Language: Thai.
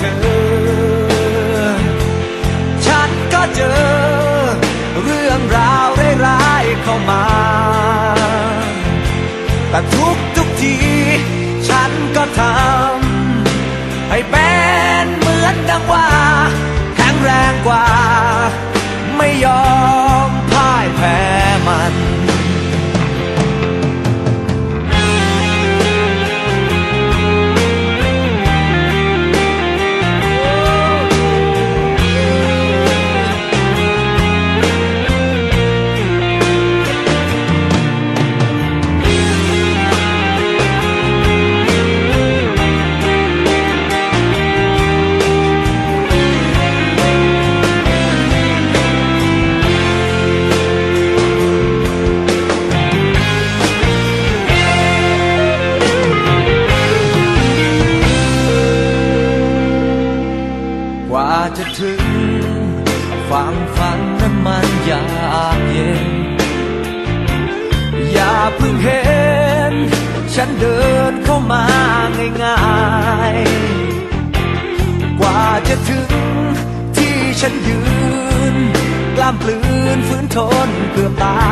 ไม่ จะถึงความฝันนั้นมันยากเย็น อย่าเพิ่งเห็น ฉันเดินเข้ามาง่ายๆ กว่าจะถึงที่ฉันยืน กล้ามปลืนฝืนทนเกือบตาย